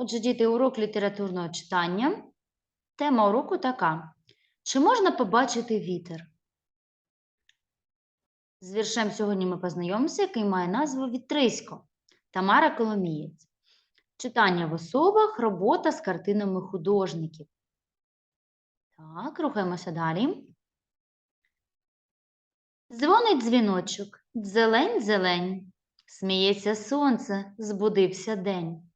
Отже, діти, урок літературного читання. Тема уроку така: чи можна побачити вітер? З віршем сьогодні ми познайомимося, який має назву Вітрисько Тамара Коломієць. Читання в особах, робота з картинами художників. Так, рухаємося далі. Дзвонить дзвіночок, зелень-зелень. Сміється сонце, збудився день.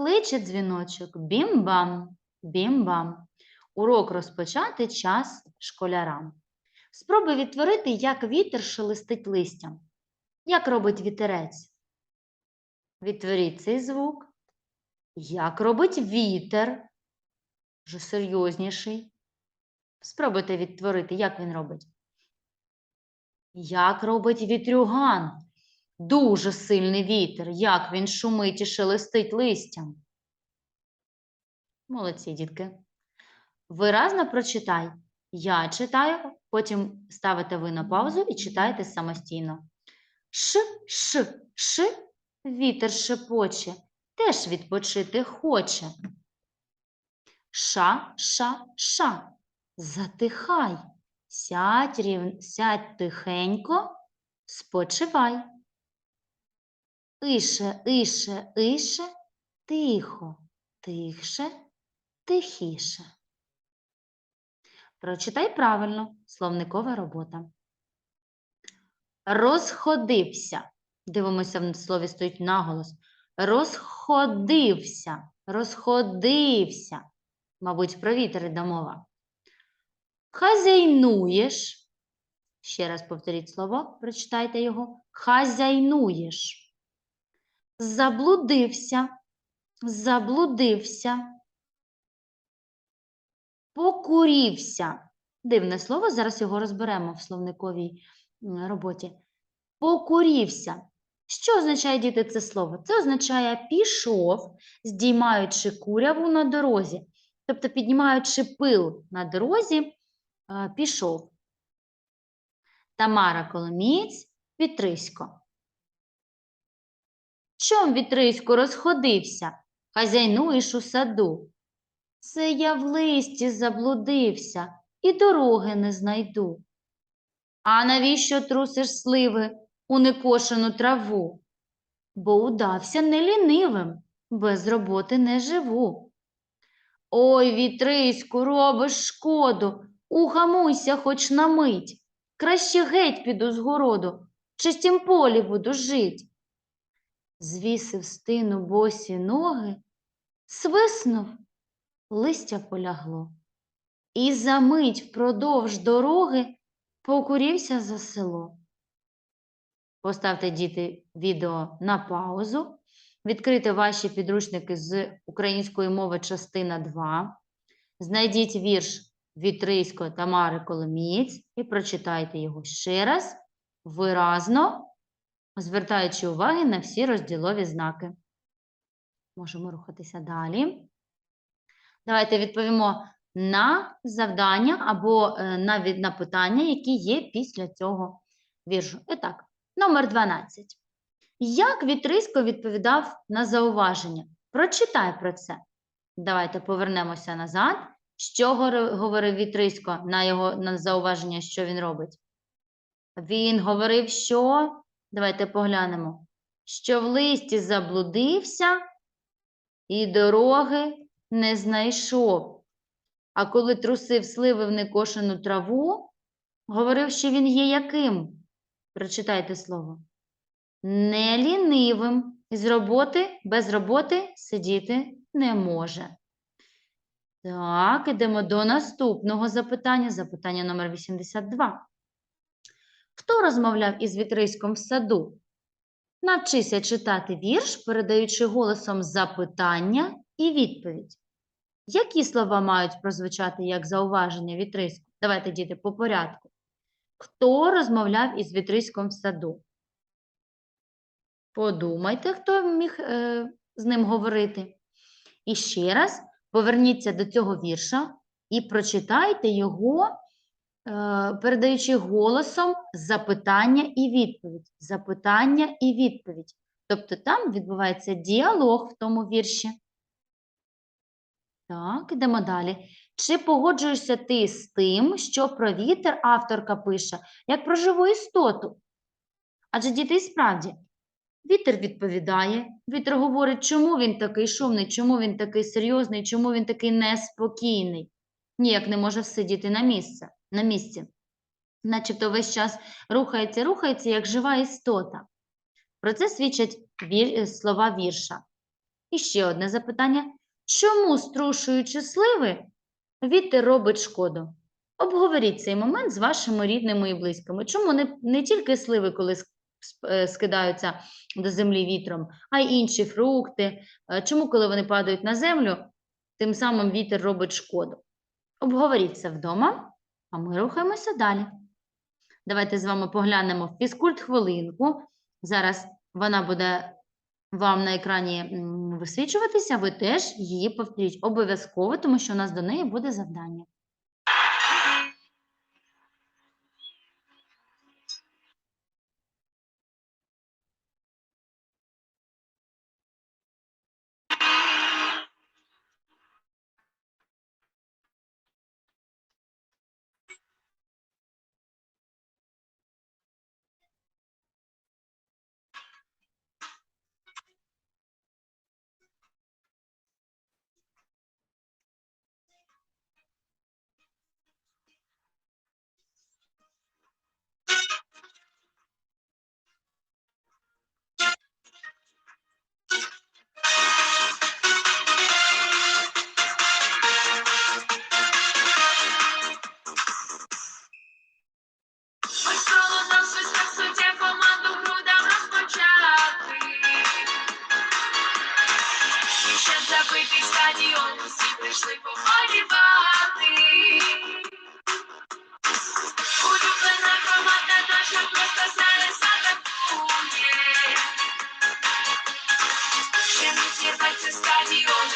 Кличе дзвіночок, бім-бам, бім-бам. Урок розпочати час школярам. Спробуй відтворити, як вітер шелестить листям. Як робить вітерець? Відтворіть цей звук. Як робить вітер? Вже серйозніший. Спробуйте відтворити, як він робить. Як робить вітрюган? Дуже сильний вітер, як він шумить і шелестить листям. Молодці, дітки. Виразно прочитай. Я читаю, потім ставите ви на паузу і читаєте самостійно. Ш, ш, ш, вітер шепоче, теж відпочити хоче. Ша, ша, ша, затихай, сядь, рів... сядь тихенько, спочивай. Іше, іше, іше, тихо, тихше, тихіше. Прочитай правильно, словникова робота. Розходився. Дивимося, в слові стоїть наголос. Розходився, розходився. Мабуть, про вітер іде мова. Хазяйнуєш. Ще раз повторіть слово, прочитайте його. Хазяйнуєш. Заблудився, заблудився. Покурівся. Дивне слово, зараз його розберемо в словниковій роботі. Покурівся. Що означає діти це слово? Це означає пішов, здіймаючи куряву на дорозі. Тобто, піднімаючи пил на дорозі, е, пішов. Тамара Коломієць, Вітрисько. Чом вітрисько розходився? Хазяйнуєш у саду. Це я в листі заблудився і дороги не знайду. А навіщо трусиш сливи у некошену траву? Бо удався нелінивим, без роботи не живу. Ой, вітриську, робиш шкоду, угамуйся хоч на мить. Краще геть піду з городу, в чистім полі буду жить. Звісив стину босі ноги, свиснув, листя полягло. І за мить впродовж дороги покурівся за село. Поставте, діти, відео на паузу. Відкрийте ваші підручники з української мови частина 2. Знайдіть вірш Вітрисько Тамари Коломієць і прочитайте його ще раз, виразно, звертаючи уваги на всі розділові знаки. Можемо рухатися далі. Давайте відповімо на завдання або е, на, на питання, які є після цього віршу. І так, номер 12. Як Вітрисько відповідав на зауваження? Прочитай про це. Давайте повернемося назад. Що говорив Вітрисько на його на зауваження, що він робить? Він говорив, що. Давайте поглянемо. Що в листі заблудився і дороги не знайшов. А коли трусив сливи в некошену траву, говорив, що він є яким? Прочитайте слово. Не лінивим. З роботи, без роботи сидіти не може. Так, ідемо до наступного запитання. Запитання номер 82. Хто розмовляв із Вітриськом в саду? Навчися читати вірш, передаючи голосом запитання і відповідь. Які слова мають прозвучати як зауваження Вітриську? Давайте, діти, по порядку. Хто розмовляв із Вітриськом в саду? Подумайте, хто міг е, з ним говорити. І ще раз поверніться до цього вірша і прочитайте його, передаючи голосом запитання і відповідь. Запитання і відповідь. Тобто там відбувається діалог в тому вірші. Так, ідемо далі. Чи погоджуєшся ти з тим, що про вітер авторка пише, як про живу істоту? Адже діти і справді, вітер відповідає, вітер говорить, чому він такий шумний, чому він такий серйозний, чому він такий неспокійний. Ніяк не може всидіти на місце, на місці. Начебто весь час рухається, рухається, як жива істота. Про це свідчать вір... е, слова вірша. І ще одне запитання. Чому, струшуючи сливи, вітер робить шкоду? Обговоріть цей момент з вашими рідними і близькими. Чому не, не тільки сливи, коли е, скидаються до землі вітром, а й інші фрукти? Е, Чому, коли вони падають на землю, тим самим вітер робить шкоду? Обговоріть це вдома, а ми рухаємося далі. Давайте з вами поглянемо фізкульт хвилинку. Зараз вона буде вам на екрані висвічуватися, ви теж її повторіть обов'язково, тому що у нас до неї буде завдання. Щоб забитий стадіон, усі прийшли поболівати. Улюблена команда наша просто зараз атакує. Ще не зірветься стадіон,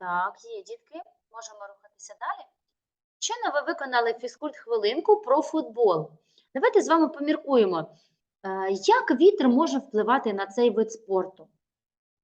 Так, є, дітки, можемо рухатися далі. Щойно ви виконали фізкульт хвилинку про футбол. Давайте з вами поміркуємо, е, як вітер може впливати на цей вид спорту.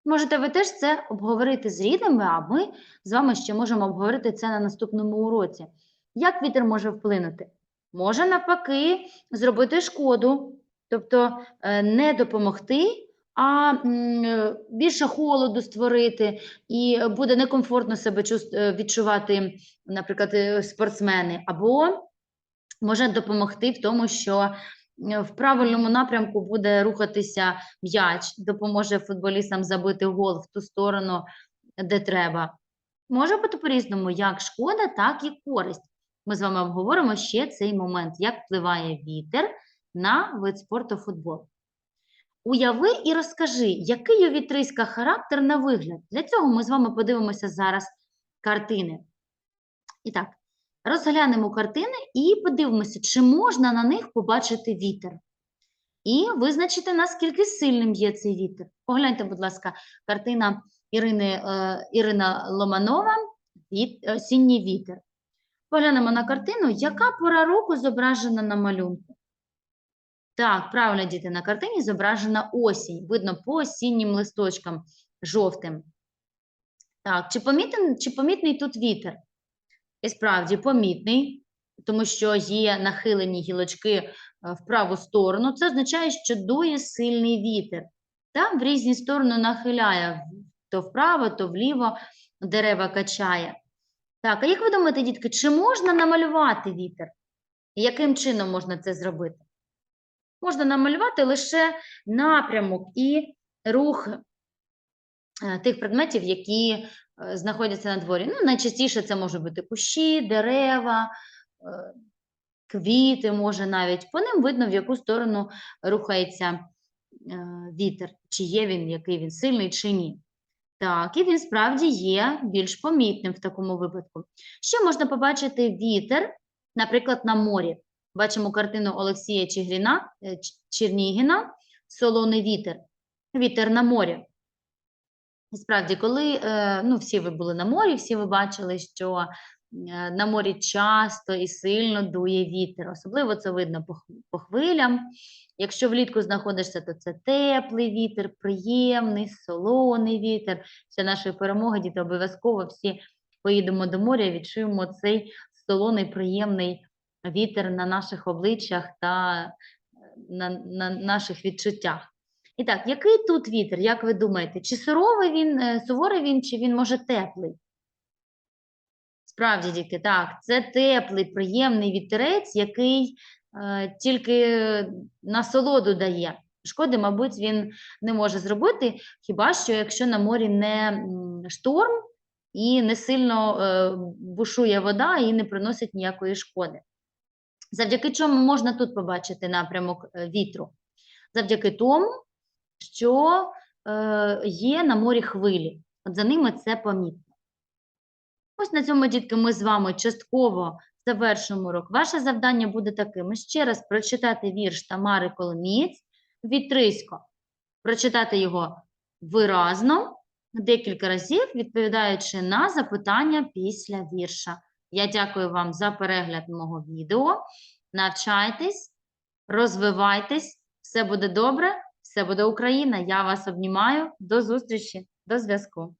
Можете ви теж це обговорити з рідними, а ми з вами ще можемо обговорити це на наступному уроці. Як вітер може вплинути? Може навпаки зробити шкоду, тобто е, не допомогти, а е, більше холоду створити, і буде некомфортно себе е, відчувати, наприклад, е, спортсмени, або може допомогти в тому, що в правильному напрямку буде рухатися м'яч, допоможе футболістам забити гол в ту сторону, де треба. Може бути по-різному, як шкода, так і користь. Ми з вами обговоримо ще цей момент, як впливає вітер на вид спорту футбол. Уяви і розкажи, який у вітриська характер на вигляд. Для цього ми з вами подивимося зараз картини. І так, розглянемо картини і подивимося, чи можна на них побачити вітер. І визначити, наскільки сильним є цей вітер. Погляньте, будь ласка, картина Ірини, е, Ірина Ломанова «Віт- Осінній вітер. Поглянемо на картину, яка пора року зображена на малюнку. Так, правильно, діти, на картині зображена осінь. Видно по осіннім листочкам жовтим. Так, чи помітний, чи помітний тут вітер? І справді помітний, тому що є нахилені гілочки е, в праву сторону. Це означає, що дує сильний вітер. Там в різні сторони нахиляє то вправо, то вліво дерева качає. Так, а як ви думаєте, дітки, чи можна намалювати вітер? Яким чином можна це зробити? Можна намалювати лише напрямок і рух е, тих предметів, які е, знаходяться на дворі. Ну, найчастіше це можуть бути кущі, дерева, е, квіти, може навіть. По ним видно, в яку сторону рухається вітер, чи є він, який він сильний, чи ні. Так, і він справді є більш помітним в такому випадку. Ще можна побачити вітер, наприклад, на морі. Бачимо картину Олексія Чигріна, е, Чернігіна «Солоний вітер». Вітер на морі. І справді, коли е, ну, всі ви були на морі, всі ви бачили, що е, на морі часто і сильно дує вітер. Особливо це видно по, хвилям. Якщо влітку знаходишся, то це теплий вітер, приємний, солоний вітер. Для нашої перемоги, діти, обов'язково всі поїдемо до моря і відчуємо цей солоний, приємний вітер на наших обличчях та е, на, на наших відчуттях. І так, який тут вітер, як ви думаєте? Чи суровий він, е, суворий він, чи він може теплий? Справді, дітки, так, це теплий, приємний вітерець, який е, тільки насолоду дає. Шкоди, мабуть, він не може зробити, хіба що якщо на морі не шторм і не сильно е, бушує вода і не приносить ніякої шкоди. Завдяки чому можна тут побачити напрямок е, вітру? Завдяки тому, що е, є на морі хвилі. От за ними це помітно. Ось на цьому, дітки, ми з вами частково завершимо урок. Ваше завдання буде таким: ще раз прочитати вірш Тамари Коломієць «Вітрисько». Прочитати його виразно, декілька разів, відповідаючи на запитання після вірша. Я дякую вам за перегляд мого відео. Навчайтесь, розвивайтесь, все буде добре, все буде Україна. Я вас обнімаю. До зустрічі, до зв'язку.